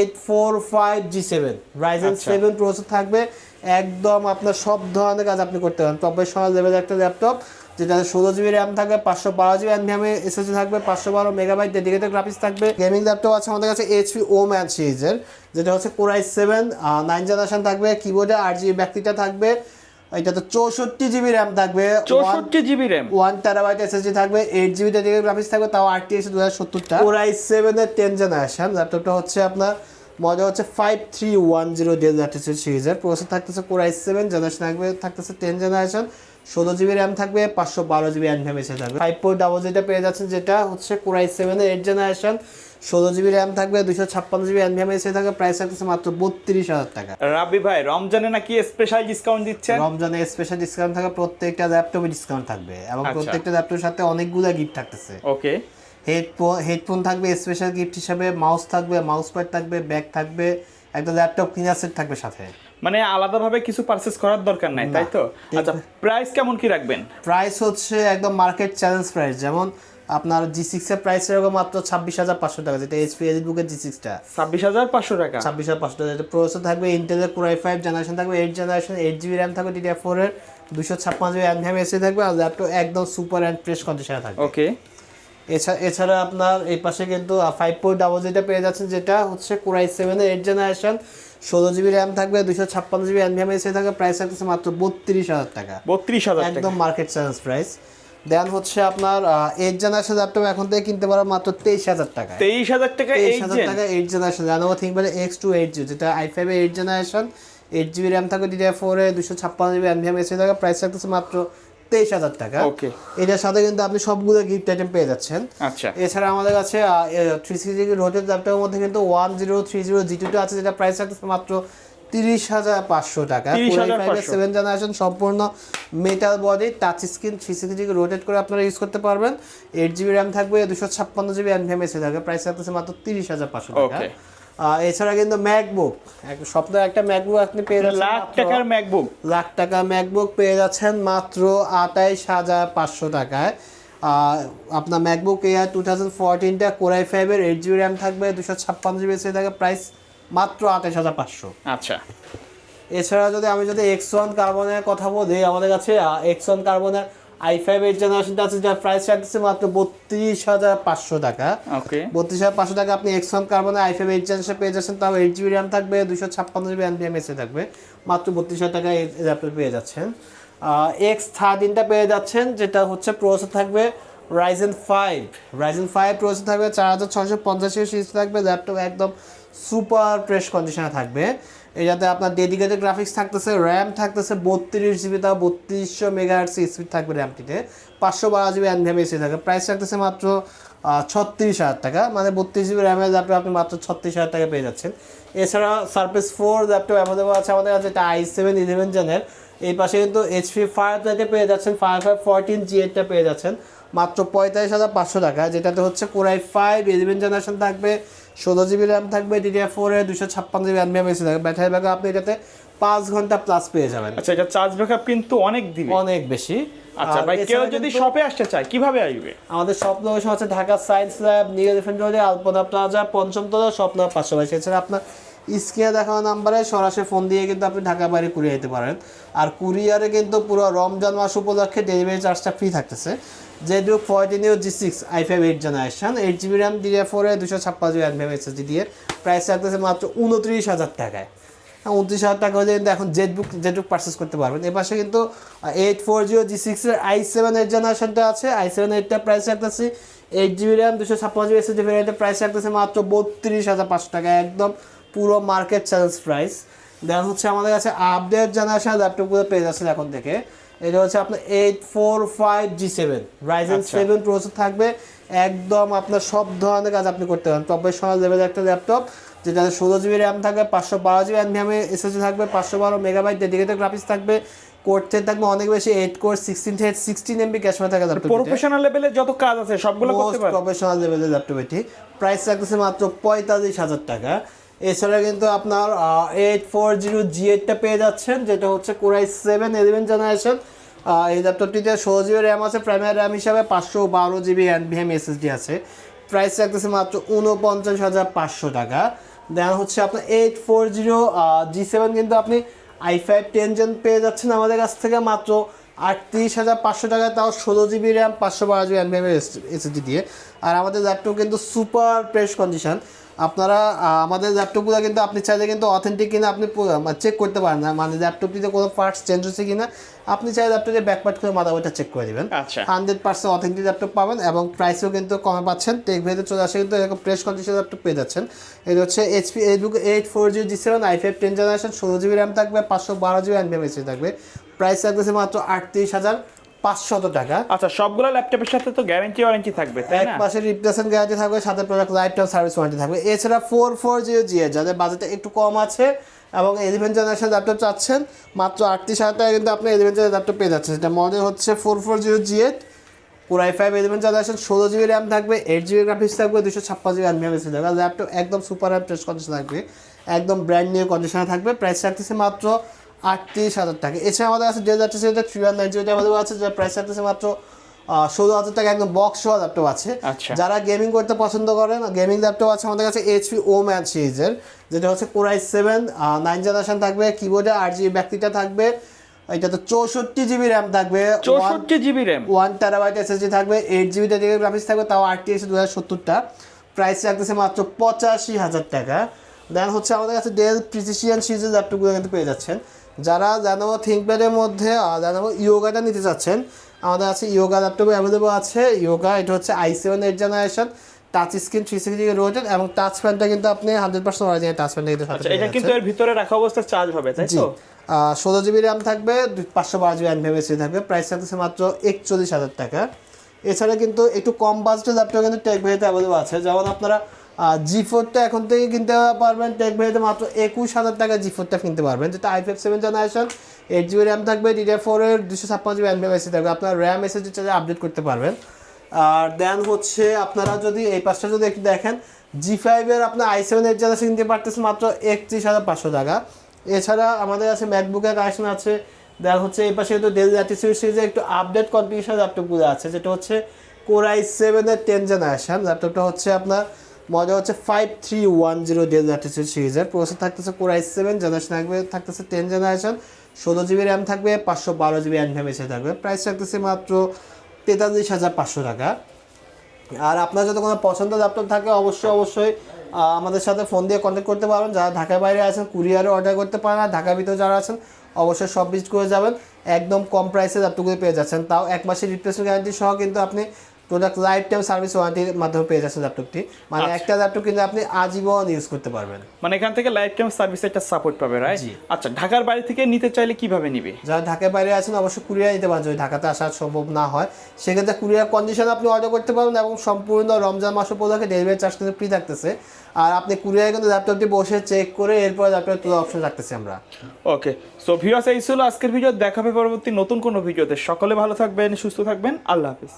Eight four five G seven Ryzen. Seven processor থাকবে। একদম আপনার সব ধরনের কাজ আপনি করতে পারেন। প্রফেশনাল লেভেলের একটা ল্যাপটপ যেটা ষোলো জিবি র্যাম থাকবে পাঁচশো বারো জিবি র্যামে এসএসডি থাকবে পাঁচশো বারো মেগাবাইট ডেডিকেটেড গ্রাফিক্স থাকবে। গেমিং ল্যাপটপ আছে আমাদের কাছে এইচপি ও ম্যান সিরিজের যেটা হচ্ছে কোরাই সেভেন নাইন জেনারেশন থাকবে কিবোর্ডে আট জিবি ব্যক্তিটা থাকবে। এটাতে চৌষট্টি জিবি র্যাম থাকবে চৌষট্টি GB RAM one terabyte SSD থাকবে এইট জিবি গ্রাফিক্স থাকবে তাও দু হাজার সত্তরটা। সেভেনের টেন জেনারেশন ল্যাপটপটা হচ্ছে আপনার মডেল হচ্ছে five three one zero Dell সিরিজের প্রসেসর থাকতেছে কোরাই সেভেন জেনারেশন থাকবে থাকতেছে টেন জেনারেশন ষোলো জিবি র্যাম থাকবে পাঁচশো বারো জিবি এসে থাকবে। ফাইভ ফোর ডাবল যেটা পেয়ে যাচ্ছেন যেটা হচ্ছে কোরাই সেভেনের এইট জেনারেশন ষোলো জিবি র্যাম থাকবে দুশো ছাপ্পান্ন জিবি এনভিএম এসে থাকবে প্রাইস থাকতেছে মাত্র বত্রিশ হাজার টাকা। রাবি ভাই রমজানে নাকি স্পেশাল ডিসকাউন্ট দিচ্ছেন? রমজানে স্পেশাল ডিসকাউন্ট থাকবে প্রত্যেকটা ল্যাপটপে ডিসকাউন্ট থাকবে এবং আচ্ছা। প্রত্যেকটা ল্যাপটপের সাথে অনেকগুলো গিফট থাকতেছে। ওকে হেডফোন হেডফোন থাকবে স্পেশাল গিফট হিসাবে মাউস থাকবে মাউস প্যাড থাকবে ব্যাগ থাকবে একটা ল্যাপটপ ক্লিনার সেট থাকবে সাথে। মানে আলাদাভাবে কিছু পারচেস করার দরকার নাই তাই তো? আচ্ছা প্রাইস কেমন কি রাখবেন? প্রাইস হচ্ছে একদম মার্কেট চ্যালেঞ্জ প্রাইস যেমন আপনার জি সিক্স এর প্রাইস এরকম মাত্র ছাব্বিশ হাজার পাঁচশো টাকা যেটা এইচপি এজ বুকের জি সিক্সটা ছাব্বিশ হাজার পাঁচশো টাকা? ছাব্বিশ হাজার পাঁচশো টাকা যেটা প্রসেসর থাকবে ইন্টেলের কোরাই ফাইভ জেনারেশন থাকবে eight generation eight GB RAM থাকবে ডিডিআর ফোর এর দুশো ছাপ্পান্ন জিবি এনভিএম এসে থাকবে আর ল্যাপটপ একদম সুপার অ্যান্ড ফ্রেশ কন্ডিশনে থাকবে। ওকে এছাড়া এছাড়া আপনার এই পাশে কিন্তু ফাইভ পয়েন্ট ডাবল যেটা পেয়ে যাচ্ছেন যেটা হচ্ছে কোরাই সেভেনের এইট জেনারেশন ষোলো জিবি র্যাম থাকবে দুশো ছাপ্পান্ন জিবি এনভিএম এসে থাকবে প্রাইস থাকতেছে মাত্র বত্রিশ হাজার টাকা। বত্রিশ হাজার একদম মার্কেট চ্যালেঞ্জ প্রাইস দেন হচ্ছে আপনার এইট জেনারেশন ল্যাপটপ এখন থেকে কিনতে পারো মাত্র তেইশ হাজার টাকা তেইশ হাজার টাকা তেইশ হাজার টাকা এইট জেনারেশন জানো ThinkPad X two eight zero যেটা I five eight generation eight GB RAM থাকবে ডিডিআর ফোরে দুশো ছাপ্পান্ন জিবি এনভিএম এসে থাকবে প্রাইস থাকতেছে মাত্র তেইশ হাজার টাকা। ওকে এটার সাথে কিন্তু আপনি সবগুলো গিফট আইটেম পেয়ে যাচ্ছেন। আচ্ছা। এছাড়া আমাদের কাছে থ্রি সিক্সটি রোটের ল্যাপটপের মধ্যে কিন্তু one zero three zero G টুটা আছে যেটা প্রাইস থাকতেছে মাত্র তিরিশ হাজার পাঁচশো টাকা। সেভেন জেনারেশন সম্পূর্ণ metal body touch screen three sixty rotate করে আপনারা ইউজ করতে পারবেন। এইট জিবি র্যাম থাকবে দুশো ছাপ্পান্ন জিবি এনভিএমএসি থাকবে। প্রাইস থাকতেছে মাত্র তিরিশ হাজার পাঁচশো টাকা। এছাড়া কিন্তু ম্যাকবুক সপ্তাহে একটা ম্যাকবুক আপনি পেয়ে যাচ্ছেন লাখ টাকার ম্যাকবুক লাখ টাকা ম্যাকবুক পেয়ে যাচ্ছেন মাত্র আটাইশ হাজার পাঁচশো টাকায়। আপনার ম্যাকবুক এয়ার টু থাউজেন্ড ফোরটিনটা কোরাই ফাইভের এইট জিবি র্যাম থাকবে দুশো ছাপ্পান্ন জিবি সে থাকে প্রাইস মাত্র আঠাশ হাজার পাঁচশো। আচ্ছা। এছাড়া যদি আমি যদি এক্স ওয়ান কার্বনের কথা বলি আমাদের কাছে এক্স ওয়ান কার্বনের আই ফাইভ এইট জেনারেশনটা আছে যার প্রাইস রাখতেছে মাত্র বত্রিশ হাজার পাঁচশো টাকা। ওকে বত্রিশ হাজার পাঁচশো টাকা আপনি এক্স ওয়ান কার্বনের আই ফাইভ এইট জেনারেশন পেয়ে যাচ্ছেন তাও এইট জিবি র্যাম থাকবে দুশো ছাপ্পান্ন জিবি এনপিএম এসে থাকবে। মাত্র বত্রিশ হাজার টাকা এই ল্যাপটপ পেয়ে যাচ্ছেন। এক্স থার্টিনটা পেয়ে যাচ্ছেন যেটা হচ্ছে প্রসেসর থাকবে Ryzen five Ryzen five processor থাকবে চার হাজার ছশো পঞ্চাশি সিরিজ থাকবে ল্যাপটপ একদম সুপার ফ্রেশ কন্ডিশনে থাকবে। এটাতে আপনার ডেডিকেটেড গ্রাফিক্স থাকতেছে র্যাম থাকতেছে বত্রিশ জিবি তাও বত্রিশশো মেগাহার্টস স্পিড থাকবে র্যামটিতে পাঁচশো বারো জিবি এনভিএম এসি থাকবে। প্রাইস থাকতেছে মাত্র ছত্রিশ হাজার টাকা। মানে বত্রিশ জিবি র্যামের ল্যাপটপ আপনি মাত্র ছত্রিশ হাজার টাকা পেয়ে যাচ্ছেন। এছাড়া সার্ফেস ফোর ল্যাপটপ অ্যাভেলেবল আছে আমাদের কাছে, এটা আই সেভেন ইলেভেন জেনের এই পাশে কিন্তু এইচপি ফায়ার পেয়ে যাচ্ছেন ফায়ার ফাইভ ফোরটিন জি এইটটা পেয়ে যাচ্ছেন। মাত্র পঁয়তাল্লিশ হাজার পাঁচশো টাকা যেটাতে হচ্ছে কোরাই ফাইভ ইলেভেন জেনারেশন থাকবে ষোলো জিবি র্যাম থাকবে ডিডিআর ফোরে দুশো ছাপ্পান্ন জিবি এনভিএম এসি থাকবে। ব্যাটারি ব্যাকআপ আপনি এটাতে পাঁচ ঘণ্টা প্লাস পেয়ে যাবেন। আচ্ছা এটা চার্জ ব্যাকআপ কিন্তু অনেক দিবে। অনেক বেশি। আচ্ছা ভাই কেউ যদি শপে আসতে চায় কীভাবে আসবে? আমাদের স্বপ্ন লোকেশন হচ্ছে Dhaka science lab new elephant রোডে আলপনা প্লাজা পঞ্চমতলা স্বপ্ন এছাড়া আপনার স্ক্রিনে দেখানো নাম্বারে সরাসরি ফোন দিয়ে কিন্তু আপনি ঢাকা বাইরে কুরিয়ে যেতে পারেন। আর কুরিয়ারে কিন্তু পুরো রমজান মাস উপলক্ষে ডেলিভারি চার্জটা ফ্রি থাকতেছে। যেহেতু fourteen U G six I five eight generation eight GB RAM দিয়ে ফোরে দুশো ছাপ্পান্ন জিবি এনভিএম এসএসডি দিয়ে প্রাইস থাকতেছে মাত্র উনত্রিশ হাজার টাকায়। হ্যাঁ উনত্রিশ হাজার টাকা হলে কিন্তু এখন Z book Z book purchase করতে পারবেন। এ পাশে কিন্তু এইট ফোর জিরো জি সিক্সের আই সেভেন এইট জেনারেশনটা আছে। আই সেভেন এইটটা প্রাইস রাখতেছি এইট জিবি র্যাম দুশো ছাপ্পান্ন জিবি এসএসডি ভ্যারিয়েন্টের প্রাইস রাখতেছে মাত্র বত্রিশ হাজার পাঁচশো টাকা। একদম পুরো মার্কেট চ্যালেঞ্জ প্রাইস দেন হচ্ছে আমাদের কাছে আপডেট জেনারেশন ল্যাপটপগুলো পেয়ে যাচ্ছেন এখন থেকে। এটা হচ্ছে আপনার eight four five G seven Ryzen. Seven processor থাকবে। একদম আপনার সব ধরনের কাজ আপনি করতে পারেন। প্রফেশনাল লেভেলের একটা ল্যাপটপ যেটা ষোলো জিবি র্যাম থাকবে পাঁচশো বারো জিবি এনভিএমে এসএসডি থাকবে পাঁচশো বারো মেগাবাইট ডেডিকেটেড গ্রাফিক্স থাকবে কোর্টের থাকবে অনেক বেশি এইট কোর সিক্সটিন হেড সিক্সটিন এমবি ক্যাশমে থাকা ল্যাপটপ প্রফেশনাল লেভেলে যত কাজ আছে সবগুলো করতে পারবে প্রফেশনাল লেভেলের ল্যাপটপ এটি। প্রাইস রাখতেছে মাত্র পঁয়তাল্লিশ হাজার টাকা। এছাড়া কিন্তু আপনার এইট ফোর জিরো জি এইটটা পেয়ে যাচ্ছেন, যেটা হচ্ছে কোরাই সেভেন ইলেভেন জেনারেশন এই ল্যাপটপটিতে ষোলো জিবি র্যাম আছে প্রাইমারি র্যাম হিসাবে পাঁচশো বারো জিবি এনভিএম এসএসডি আছে। প্রাইস রাখতেছে মাত্র উনপঞ্চাশ হাজার পাঁচশো টাকা। দেন হচ্ছে আপনার eight four zero G seven কিন্তু আপনি আই ফাইভ টেন জেন পেয়ে যাচ্ছেন আমাদের কাছ থেকে মাত্র আটত্রিশ হাজার পাঁচশো টাকা, তাও ষোলো জিবি র্যাম পাঁচশো বারো জিবি এনভিএম এসএসডি দিয়ে। আর আমাদের ল্যাপটপ কিন্তু সুপার ফ্রেশ কন্ডিশন আপনারা আমাদের ল্যাপটপগুলো কিন্তু আপনি চাইলে কিন্তু অথেন্টিক কিনা আপনি চেক করতে পারেন। না মানে ল্যাপটপটিতে কোনো পার্টস চেঞ্জ হচ্ছে কিনা আপনি চাইলে ল্যাপটপে ব্যাকপার্ট করে মাদাবোর্ডটা চেক করে দেবেন। হান্ড্রেড পার্সেন্ট অথেন্টিক ল্যাপটপ পাবেন এবং প্রাইসও কিন্তু কমে পাচ্ছেন। টেক ভেদে চলে আসে কিন্তু এরকম প্রেস কন্ডিশন ল্যাপটপ পেয়ে যাচ্ছেন। এটা হচ্ছে HP EliteBook eight four zero G seven I five ten generation ষোলো জিবি র্যাম থাকবে পাঁচশো বারো জিবি এনভিএম এসি থাকবে। প্রাইস থাকতেছে মাত্র আটত্রিশ হাজার পাঁচশত টাকা। আচ্ছা সবগুলো ল্যাপটপের সাথে তো গ্যারান্টি ওয়ারেন্টি থাকবে এক মাসের রিপ্লেসমেন্ট গ্যারান্টি থাকবে সাথে product life time service warranty থাকবে। এছাড়া ফোর ফোর জিরো জিএ যাদের বাজেটটা একটু কম আছে এবং ইলেভেন জেনারেশন ল্যাপটপ চাচ্ছেন মাত্র আটত্রিশ হাজার টাকা কিন্তু আপনি ইলেভেন জেনারেশন ল্যাপটপ পেয়ে যাচ্ছেন। এটা মডেল হচ্ছে ফোর ফোর জিরো জিএ পুরাই ফাইভ ইলেভেন জেনারেশন ষোলো জিবি র্যাম থাকবে এইট জিবি গ্রাফিক্স থাকবে দুশো ছাপ্পান্ন জিবি এনভিএম এসি থাকবে। ল্যাপটপ একদম সুপার অ্যাপ টেস্ট কন্ডিশন থাকবে একদম ব্র্যান্ড নিউ কন্ডিশনে থাকবে। প্রাইস রাখতেছে মাত্র আটত্রিশ হাজার টাকা। এছাড়া আমাদের আছে যাচ্ছে সেটা থ্রি ওয়ান নাইন জিরোটা আমাদের আছে যার প্রাইস রাখতেছে মাত্র ষোলো হাজার টাকা একদম বক্স সহ ল্যাপটপ আছে। আচ্ছা। যারা গেমিং করতে পছন্দ করেন গেমিং ল্যাপটপ আছে আমাদের কাছে এইচপি ও ম্যান সিরিজের যেটা হচ্ছে কোরাই সেভেন নাইন জেনারেশন থাকবে কিবোর্ডে আট জিবি ব্যাকটিটা থাকবে এটা তো চৌষট্টি জিবি র্যাম থাকবে চৌষট্টি GB RAM one terabyte SSD থাকবে এইট জিবি ডেডিকেটেড গ্রাফিক্স থাকবে তাও এসে দু হাজার সত্তরটা। প্রাইস রাখতেছে মাত্র পঁচাশি হাজার টাকা। দেন হচ্ছে আমাদের কাছে ডেল প্রিসিশিয়ান সিরিজের ল্যাপটপগুলো কিন্তু পেয়ে যাচ্ছেন। যারা জানাব থিঙ্কপ্যাডের মধ্যে জানাব ইয়োগাটা নিতে চাচ্ছেন আমাদের আছে ইয়োগা ল্যাপটপ অ্যাভেলেবল আছে। ইয়োগা এটা হচ্ছে I seven eight generation touch screen three sixty rotated এবং টাচ প্যানটা কিন্তু আপনি হান্ড্রেড পার্সেন্ট অরিজিনাল টাচ প্যানটা কিন্তু আচ্ছা এটা কিন্তু এর ভিতরে রাখা অবস্থায় চার্জ হবে তাই তো? ষোলো জিবি র্যাম থাকবে পাঁচশো বারো জিবি এনভিএম এসি থাকবে প্রাইস থাকতেছে মাত্র একচল্লিশ হাজার টাকা। এছাড়া কিন্তু একটু কম বাজেটের ল্যাপটপ কিন্তু টেক ভেরিতে অ্যাভেলেবল আছে। যেমন আপনারা জি ফোরটা এখন থেকে কিনতে পারবেন। টেক ভেরিতে মাত্র একুশ হাজার টাকা জি ফোরটা কিনতে পারবেন। যেটা I five seven generation eight GB RAM থাকবে ডিডিআর ফোরের দুশো ছাপ্পান্ন জিবি এনভিএম এসি থাকবে। আপনার র্যাম এসএসডি চাইলে আপডেট করতে পারবেন। আর দেন হচ্ছে আপনারা যদি এই পাশটা যদি একটু দেখেন জি ফাইভের আপনার আই সেভেন এইট জেনারেশন কিনতে পারতেছে মাত্র একত্রিশ হাজার পাঁচশো টাকা। এছাড়া আমাদের আছে ম্যাকবুকের কালেকশন আছে। দেন হচ্ছে এই পাশে কিন্তু ডেল ল্যাটিসিউড সিরিজে একটু আপডেট কনফিগারেশন ল্যাপটপগুলো আছে, যেটা হচ্ছে কোর কোরাই সেভেনের টেন জেনারেশন ল্যাপটপটা হচ্ছে আপনার মডেল হচ্ছে five three one zero Dell Latitude সিরিজের। প্রসেসর থাকতেছে কোরাই সেভেন জেনারেশন থাকবে, থাকতেছে টেন জেনারেশন ষোলো জিবি র্যাম থাকবে, পাঁচশো বারো জিবি এনভিএম এসে থাকবে। প্রাইস থাকতেছে মাত্র তেতাল্লিশ হাজার পাঁচশো টাকা। আর আপনার যদি কোনো পছন্দের ল্যাপটপ থাকে, অবশ্যই অবশ্যই আমাদের সাথে ফোন দিয়ে কন্ট্যাক্ট করতে পারেন। যারা ঢাকার বাইরে আছেন কুরিয়ারে অর্ডার করতে পারেন আর ঢাকার ভিতরে যারা আছেন, অবশ্যই সব ভিজিট করে যাবেন। একদম কম প্রাইসে ল্যাপটপগুলো পেয়ে যাচ্ছেন। তাও এক মাসের রিপ্লেসমেন্ট গ্যারান্টি সহ কিন্তু আপনি প্রোডাক্ট লাইফ টাইম সার্ভিস ওয়ারেন্টির মাধ্যমে পেয়ে যাচ্ছেন ল্যাপটপটি মানে আচ্ছা। একটা ল্যাপটপ কিন্তু আপনি আজীবন ইউজ করতে পারবেন। মানে এখান থেকে লাইফ টাইম সার্ভিস একটা সাপোর্ট পাবে রাইট। আচ্ছা ঢাকার বাইরে থেকে নিতে চাইলে কীভাবে নিবে? যারা ঢাকার বাইরে আছেন অবশ্যই কুরিয়ার নিতে পারেন যদি ঢাকাতে আসা সম্ভব না হয়। সেক্ষেত্রে কুরিয়ার কন্ডিশন আপনি অর্ডার করতে পারবেন এবং সম্পূর্ণ রমজান মাস উপলক্ষে ডেলিভারি চার্জ কিন্তু ফ্রি থাকতেছে। আর আপনি কুরিয়ারে কিন্তু ল্যাপটপটি বসে চেক করে এরপর ল্যাপটপ তোলার অপশন রাখতেছি আমরা। ওকে সো ভিউয়ার্স এই ছিল আজকের ভিডিও দেখাবে পরবর্তী নতুন কোনো ভিডিওতে সকলে ভালো থাকবেন সুস্থ থাকবেন। আল্লাহ হাফিজ।